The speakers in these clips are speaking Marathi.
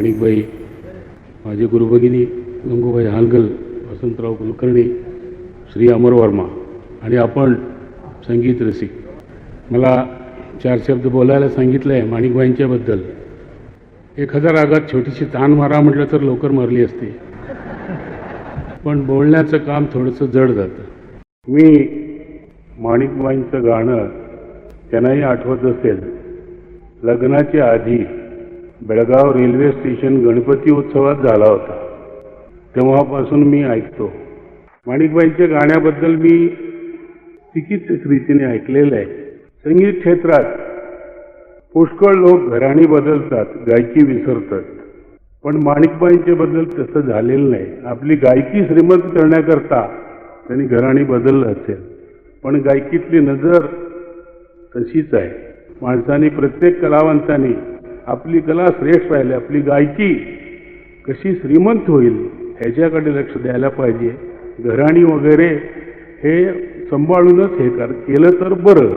माणिकबाई माझे गुरुभगिनी गंगूबाई हालगल वसंतराव कुलकर्णी श्री अमर वर्मा आणि आपण संगीत रसिक. मला चार शब्द बोलायला सांगितलं आहे माणिकबाईंच्याबद्दल एक हजार रागात छोटीशी तान मारा म्हटलं तर लवकर मारली असते. पण बोलण्याचं काम थोडंसं जड जातं. मी माणिकबाईंचं गाणं त्यांनाही आठवत असेल. लग्नाच्या आधी बेळगाव रेल्वे स्टेशन गणपती उत्सवात झाला होता. तेव्हापासून मी ऐकतो. माणिकबाईंच्या गाण्याबद्दल मी चिकित्सक रीतीने ऐकलेलं आहे. संगीत क्षेत्रात पुष्कळ लोक घराणी बदलतात गायकी विसरतात. पण माणिकबाईंच्या बद्दल तसं झालेलं नाही. आपली गायकी श्रीमंत करण्याकरता त्यांनी घराणी बदललं असेल. पण गायकीतली नजर तशीच आहे. माणसाने प्रत्येक कलावंतांनी आपली कला श्रेष्ठ राहिली आपली गायकी कशी श्रीमंत होईल ह्याच्याकडे लक्ष द्यायला पाहिजे. घराणी वगैरे हे सांभाळूनच हे कर केलं तर बरं.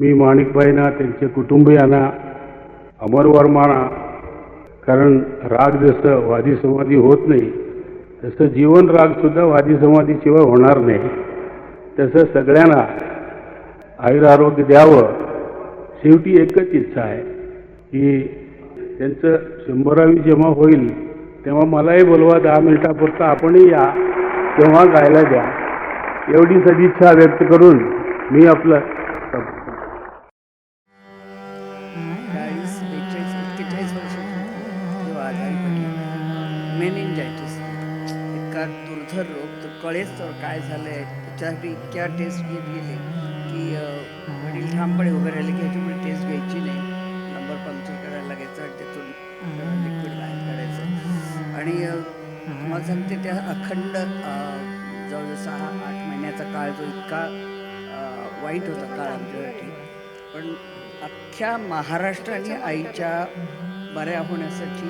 मी माणिकबाईंना त्यांच्या कुटुंबियांना अमर वर्माना कारण राग जसं वादी समाधी होत नाही तसं जीवन रागसुद्धा वादी समाधीशिवाय होणार नाही. तसं सगळ्यांना आयुरारोग्य द्यावं शेवटी एकच इच्छा आहे. की त्यांचं शंभरावी जेव्हा होईल तेव्हा मलाही बोलवा दहा मिनिटापुरतं आपणही या तेव्हा गायला द्या. एवढी सदिच्छा व्यक्त करून मी आपलं मेनिंजायटिस इतका दुर्धर रोग तो कळेच तर काय झालं आहे त्याच्यासाठी इतक्या टेस्ट घेत गेले की वडील ठामपणे उभे राहिले की ह्याच्यामुळे आणि अं, सांगते त्या अखंड जवळजवळ सहा आठ महिन्याचा काळ जो इतका वाईट होता काळ आमच्यासाठी. पण अख्ख्या महाराष्ट्राने आईच्या बऱ्या होण्यासाठी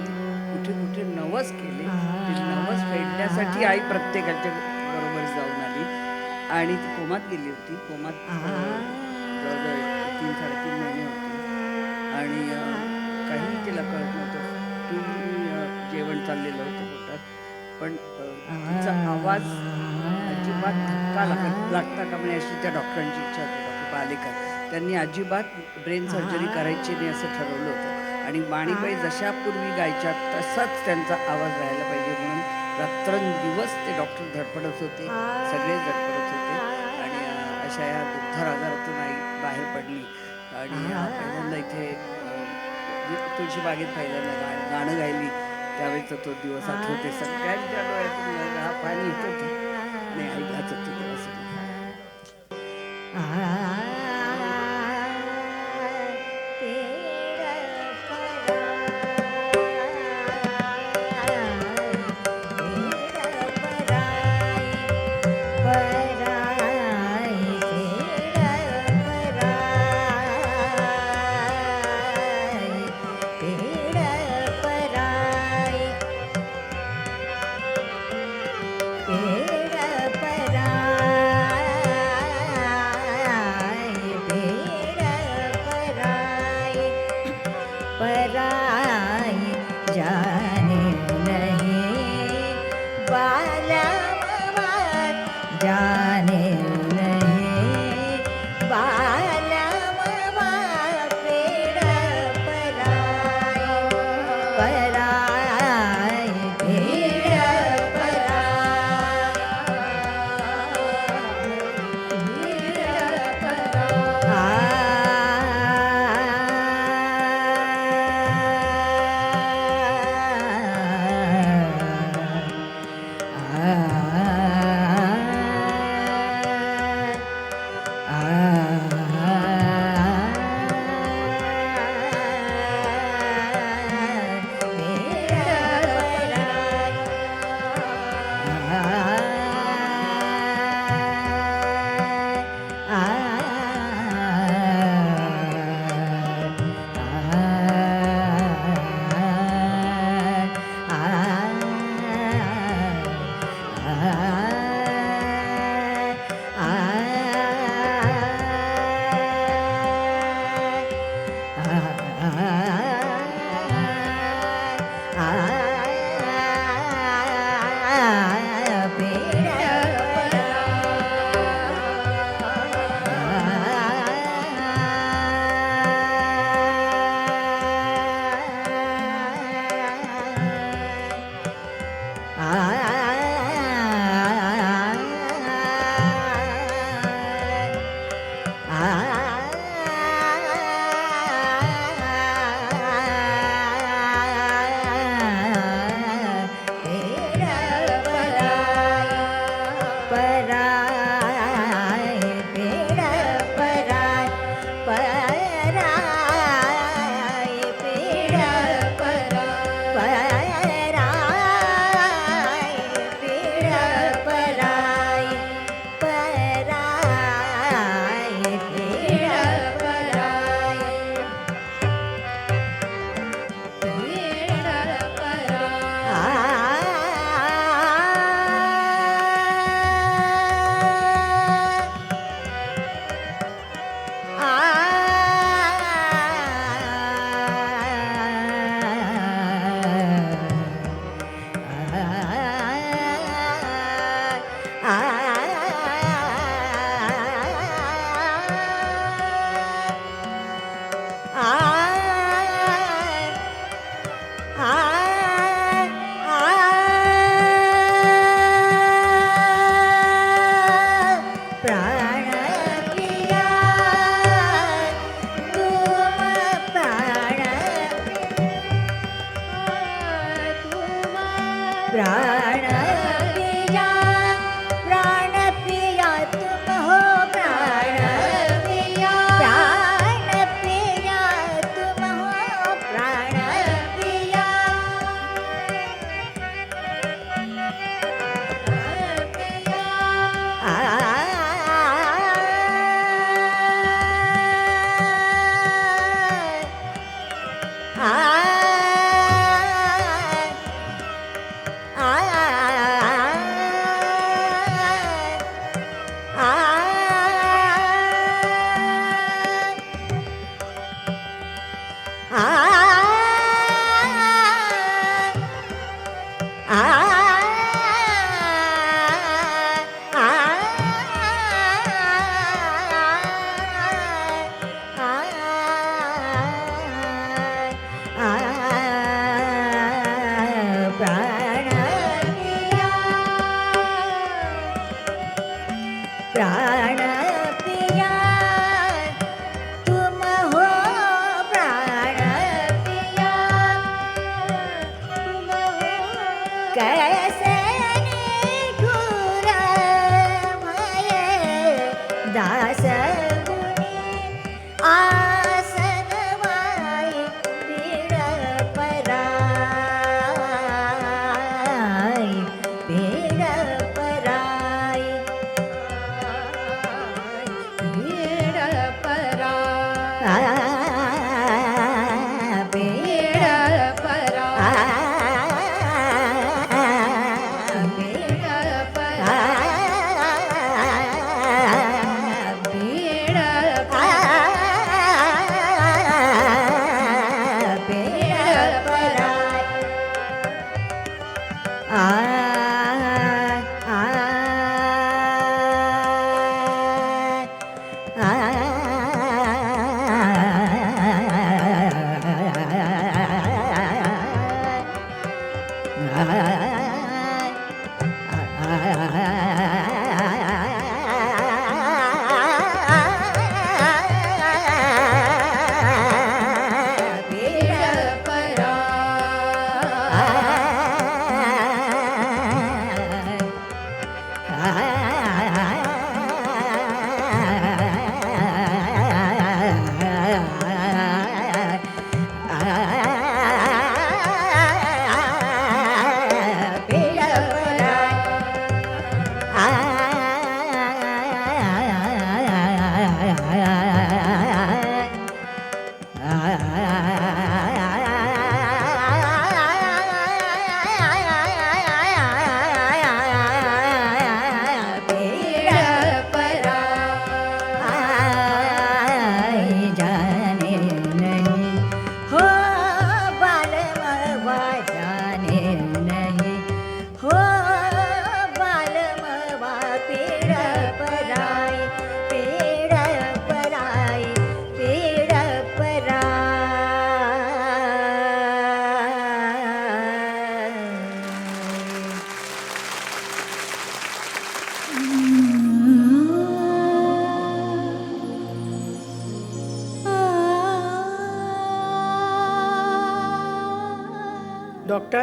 कुठे कुठे नवस केले. ते नवस फेडण्यासाठी आई प्रत्येकाच्या बरोबर जाऊन आली. आणि ती कोमात गेली होती. कोमात जवळजवळ तीन साडेतीन महिने होते. आणि काही तिला कळत नव्हतं. की चाललेलं होतं पोटात पण तिचा आवाज अजिबात धक्का लागत लागता का म्हणे अशी त्या डॉक्टरांची इच्छा होती डॉक्टर पालेकर. त्यांनी अजिबात ब्रेन सर्जरी करायची नाही असं ठरवलं होतं. आणि माणिकबाई जशा पूर्वी गायच्या तसाच त्यांचा आवाज राहायला पाहिजे म्हणून रात्रंदिवस ते डॉक्टर धडपडत होते सगळे धडपडत होते. आणि अशा या दुर्धर आजारातून आई बाहेर पडली. आणि पहिल्यांदा इथे अं, तुळशी बागेत पहिल्यांदा गाणं गायली. त्यावेळेचा तो दिवस आठवते. सगळ्यांच्या डोळ्यातून हा पाणी येत होतं. आणि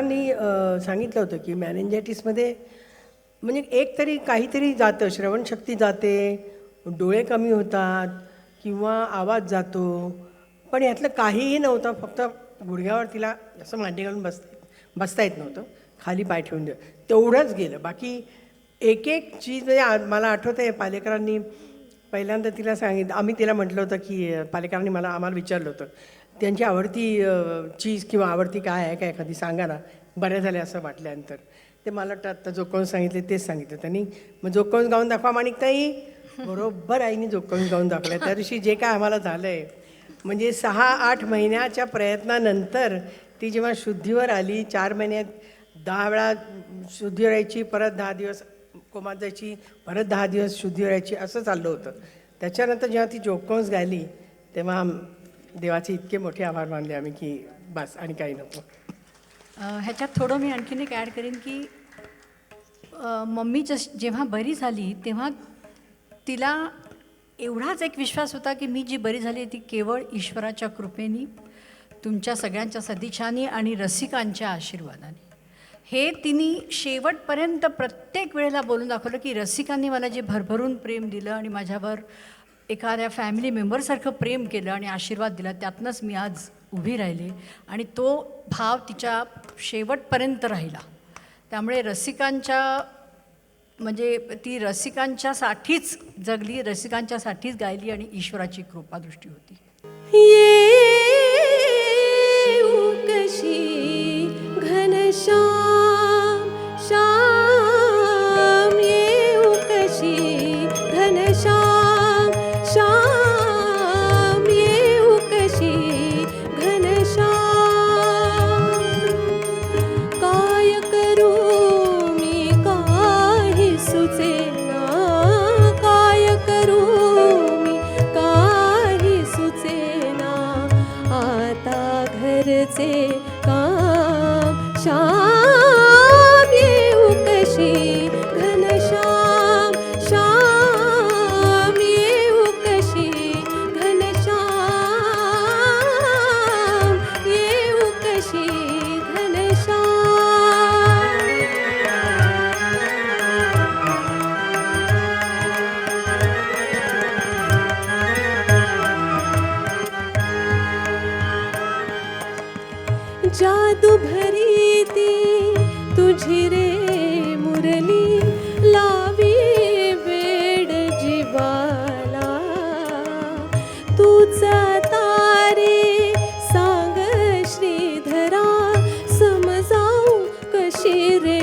डॉक्टरांनी सांगितलं होतं की मॅनेंजायटिसमध्ये म्हणजे एक तरी काहीतरी जातं श्रवणशक्ती जाते डोळे कमी होतात किंवा आवाज जातो. पण यातलं काहीही नव्हतं फक्त गुडघ्यावर तिला असं मांडी घालून बसता बसता येत नव्हतं. खाली पाय ठेवून दे तेवढंच गेलं. बाकी एक एक चीज म्हणजे आ- मला आठवतं आहे पालेकरांनी पहिल्यांदा तिला सांगितलं आम्ही तिला म्हटलं होतं की पालेकरांनी मला आम्हाला विचारलं होतं. त्यांची आवडती चीज किंवा आवडती काय आहे का एखादी सांगा ना. बऱ्या झाल्या असं वाटल्यानंतर. ते मला वाटतं आत्ता जोकोन्स सांगितले तेच सांगितलं त्यांनी मग जोकोन्स गाऊन दाखवा माणिकताई बरोबर आईने जोकोन्स गाऊन दाखवलं त्या दिवशी जे काय आम्हाला झालं आहे म्हणजे सहा आठ महिन्याच्या प्रयत्नानंतर ती जेव्हा शुद्धीवर आली चार महिन्यात दहा वेळा शुद्धीवर यायची परत दहा दिवस कोमात जायची परत दहा दिवस शुद्धीवर यायची असं चाललं होतं. त्याच्यानंतर जेव्हा ती जोकोन्स गायली तेव्हा देवाचे इतके मोठे आभार मानले आम्ही की बस आणि काही नको. ह्याच्यात थोडं मी आणखीन एक ॲड करेन की मम्मी जस जेव्हा बरी झाली तेव्हा तिला एवढाच एक विश्वास होता की मी जी बरी झाली ती केवळ ईश्वराच्या कृपेनी तुमच्या सगळ्यांच्या सदिच्छानी आणि रसिकांच्या आशीर्वादाने. हे तिने शेवटपर्यंत प्रत्येक वेळेला बोलून दाखवलं की रसिकांनी मला जे भरभरून प्रेम दिलं आणि माझ्यावर एखाद्या फॅमिली मेंबरसारखं प्रेम केलं आणि आशीर्वाद दिला त्यातनंच मी आज उभी राहिले आणि तो भाव तिच्या शेवटपर्यंत राहिला. त्यामुळे रसिकांच्या म्हणजे ती रसिकांच्यासाठीच जगली रसिकांच्यासाठीच गायली आणि ईश्वराची कृपादृष्टी होती. ये कशी घनशा से कशी रे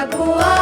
Jaraguá.